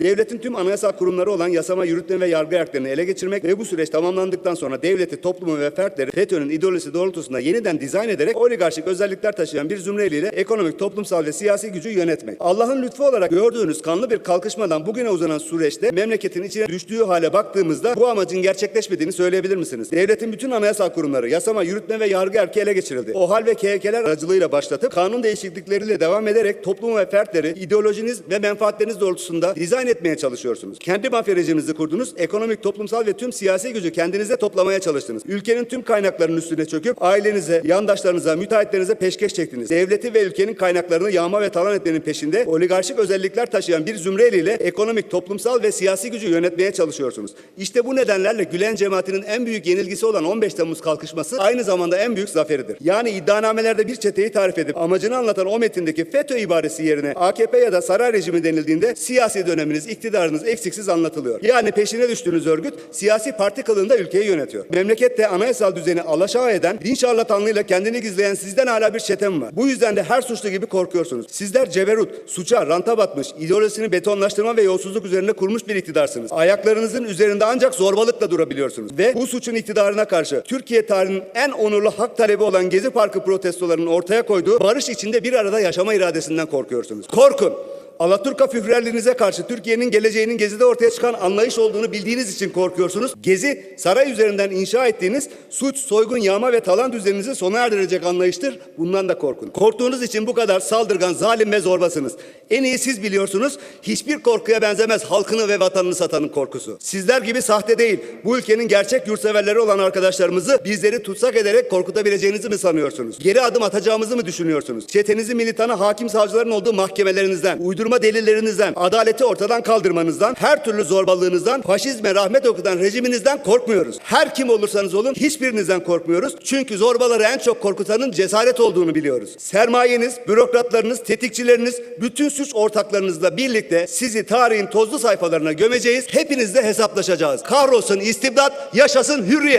Devletin tüm anayasal kurumları olan yasama, yürütme ve yargı ayaklarını ele geçirmek ve bu süreç tamamlandıktan sonra devleti, toplumu ve fertleri FETÖ'nün ideolojisi doğrultusunda yeniden dizayn ederek oligarşik özellikler taşıyan bir zümreliyle ekonomik, toplumsal ve siyasi gücü yönetmek. Allah'ın lütfu olarak gördüğünüz kanlı bir kalkışmadan bugüne uzanan süreçte memleketin içine düştüğü hale baktığımızda bu amacın gerçekleşmediğini söyleyebilir misiniz? Devletin bütün anayasal kurumları, yasama, yürütme ve yargı erki ele geçirildi. OHAL ve KHK'ler aracılığıyla başlatıp kanun değişiklikleriyle devam ederek toplumu ve fertleri ideolojiniz ve menfaatleriniz doğrultusunda dizayn etmeye çalışıyorsunuz. Kendi mafya rejiminizi kurdunuz, ekonomik, toplumsal ve tüm siyasi gücü kendinize toplamaya çalıştınız. Ülkenin tüm kaynaklarının üstüne çöküp ailenize, yandaşlarınıza, müteahhitlerinize peşkeş çektiniz. Devleti ve ülkenin kaynaklarını yağma ve talan etmenin peşinde oligarşik özellikler taşıyan bir zümre eliyle ekonomik, toplumsal ve siyasi gücü yönetmeye çalışıyorsunuz. İşte bu nedenlerle Gülen cemaatinin en büyük yenilgisi olan 15 Temmuz kalkışması aynı zamanda en büyük zaferidir. Yani iddianamelerde bir çeteyi tarif edip amacını anlatan o metindeki FETÖ ibaresi yerine AKP ya da saray rejimi denildiğinde siyasi döneminiz, iktidarınız eksiksiz anlatılıyor. Yani peşine düştüğünüz örgüt siyasi parti kılığında ülkeyi yönetiyor. Memlekette anayasal düzeni alaşağı eden, din şarlatanlığıyla kendini gizleyen sizden hala bir çetem var. Bu yüzden de her suçlu gibi korkuyorsunuz. Sizler ceberut, suça, ranta batmış, ideolojisini betonlaştırma ve yolsuzluk üzerine kurmuş bir iktidarsınız. Ayaklarınızın üzerinde ancak zorbalıkla durabiliyorsunuz. Ve bu suçun iktidarına karşı Türkiye tarihinin en onurlu hak talebi olan Gezi Parkı protestolarının ortaya koyduğu barış içinde bir arada yaşama iradesinden korkuyorsunuz. Korkun! Alaturka führerliğinize karşı Türkiye'nin geleceğinin Gezi'de ortaya çıkan anlayış olduğunu bildiğiniz için korkuyorsunuz. Gezi, saray üzerinden inşa ettiğiniz suç, soygun, yağma ve talan düzeninizi sona erdirecek anlayıştır. Bundan da korkun. Korktuğunuz için bu kadar saldırgan, zalim ve zorbasınız. En iyi siz biliyorsunuz. Hiçbir korkuya benzemez halkını ve vatanını satanın korkusu. Sizler gibi sahte değil, bu ülkenin gerçek yurtseverleri olan arkadaşlarımızı bizleri tutsak ederek korkutabileceğinizi mi sanıyorsunuz? Geri adım atacağımızı mı düşünüyorsunuz? Çetenizi militanı hakim savcıların olduğu mahkemelerinizden, uydurma delillerinizden, adaleti ortadan kaldırmanızdan, her türlü zorbalığınızdan, faşizme rahmet okutan rejiminizden korkmuyoruz. Her kim olursanız olun hiçbirinizden korkmuyoruz. Çünkü zorbaları en çok korkutanın cesaret olduğunu biliyoruz. Sermayeniz, bürokratlarınız, tetikçileriniz, bütün suç ortaklarınızla birlikte sizi tarihin tozlu sayfalarına gömeceğiz. Hepinizle hesaplaşacağız. Kahrolsun istibdat, yaşasın hürriyet.